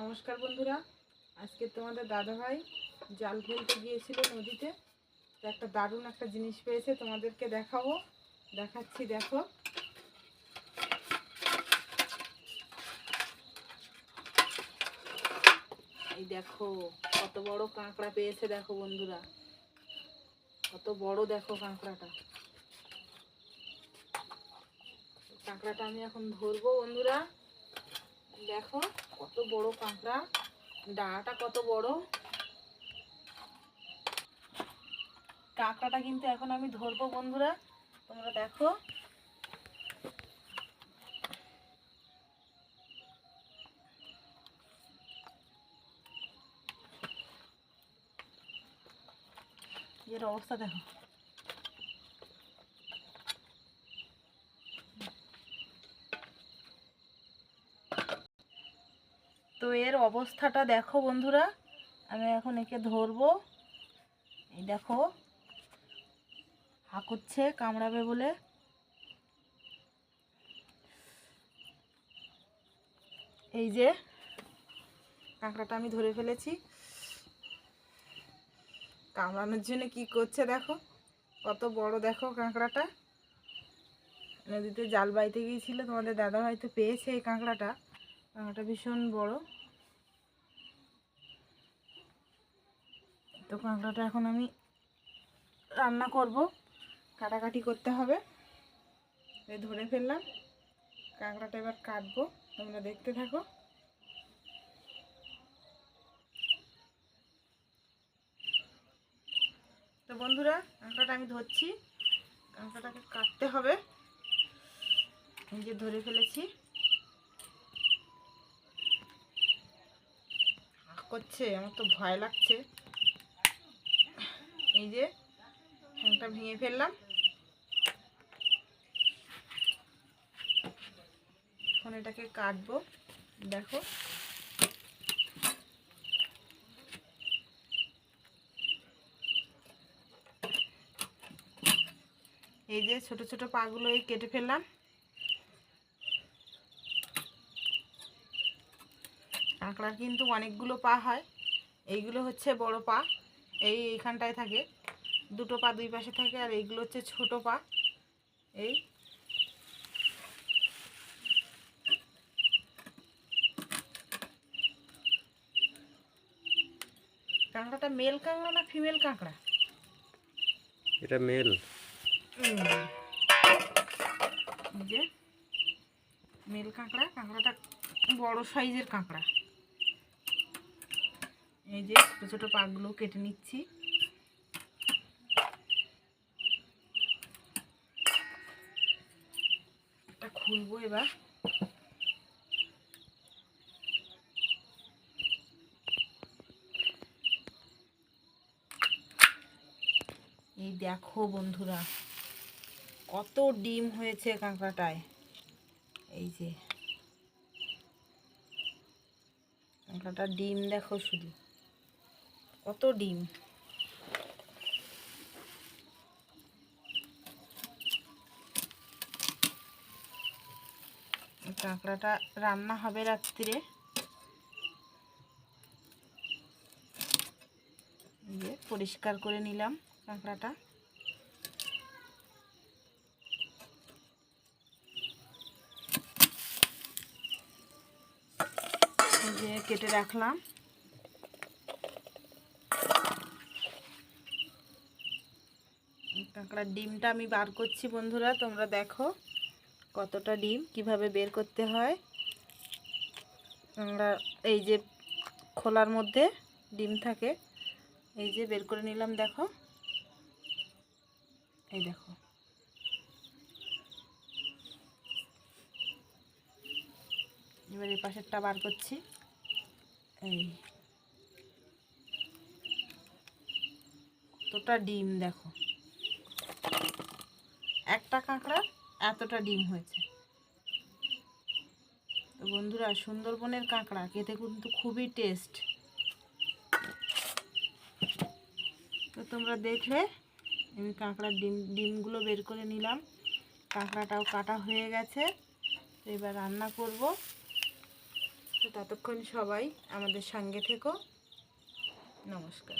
নমস্কার বন্ধুরা, আজকে তোমাদের দাদাভাই জাল ফেলতে গিয়েছিল নদীতে। একটা দারুণ একটা জিনিস পেয়েছে, তোমাদেরকে দেখাবো। দেখাচ্ছি, দেখো। এই দেখো, কত বড় কাঁকড়া পেয়েছে, দেখো বন্ধুরা। কত বড় দেখো কাঁকড়াটা। কাঁকড়াটা আমি এখন ধরবো বন্ধুরা। দেখো কত বড় কাঁকড়া ডাঁটা কত বড়। কাঁকড়াটা কিন্তু এখন আমি ধরবো বন্ধুরা, তোমরা দেখো। এর অবস্থা দেখো। তো এর অবস্থাটা দেখো বন্ধুরা। আমি এখন একে ধরবো। এই দেখো হাঁকুচ্ছে কামড়াবে বলে। এই যে কাঁকড়াটা আমি ধরে ফেলেছি। কামড়ানোর জন্য কি করছে দেখো? কত বড় দেখো কাঁকড়াটা। নদীতে জাল বাইতে গিয়েছিল, তোমাদের দাদা হয়তো পেয়েছে এই কাঁকড়াটা। কাঁকড়াটা ভীষণ বড়। তো কাঁকড়াটা এখন আমি রান্না করব। কাটাকাটি করতে হবে। এই ধরে ফেললাম। কাঁকড়াটা এবার কাটবো। তোমরা দেখতে থাকো। তো বন্ধুরা, কাঁকড়াটা আমি ধরছি। কাঁকড়াটাকে কাটতে হবে। যে ধরে ফেলেছি। করছে, আমার তো ভয় লাগছে। এই যে ঠ্যাংটা ভেঙে ফেললাম। এখন এটাকে কাটবো, দেখো। এই যে ছোট ছোট পাগুলো এই কেটে ফেললাম। কাঁকড়ার কিন্তু অনেকগুলো পা হয়। এইগুলো হচ্ছে বড় পা। এই এইখানটায় থাকে। দুটো পা দুই পাশে থাকে আর এইগুলো হচ্ছে ছোট পা। এই। কাঁকড়াটা মেল কাঁকড়া না ফিমেল কাঁকড়া? এটা মেল যে মেল কাঁকড়া কাঁকড়াটা বড় সাইজের কাঁকড়া। এই যে ছোটো ছোটো পাকগুলো কেটে নিচ্ছি। এটা খুলবো এবার। এই দেখো বন্ধুরা, কত ডিম হয়েছে কাঁকড়াটায়। এই যে, কাঁকড়াটার ডিম দেখো শুধু। কত ডিম? কাঁকড়াটা রান্না হবে রাত্রিরে পরিষ্কার করে নিলাম কাঁকড়াটা। কেটে রাখলাম। কাঁকড়ার ডিমটা আমি বার করছি বন্ধুরা, তোমরা দেখো কতটা ডিম কীভাবে বের করতে হয়। আমরা এই যে খোলার মধ্যে ডিম থাকে, এই যে বের করে নিলাম, দেখো। এই দেখো। এবার এই পাশেরটা বার করছি। এই। কতটা ডিম, দেখো। একটা কাঁকড়া এতটা ডিম হয়েছে। তো বন্ধুরা, সুন্দরবনের কাঁকড়া খেতে কিন্তু খুবই টেস্ট তো তোমরা দেখলে, আমি কাঁকড়ার ডিম, ডিমগুলো বের করে নিলাম। কাঁকড়াটাও কাটা হয়ে গেছে। তো এবার রান্না করব। তো ততক্ষণ সবাই আমাদের সঙ্গে থেকো। নমস্কার।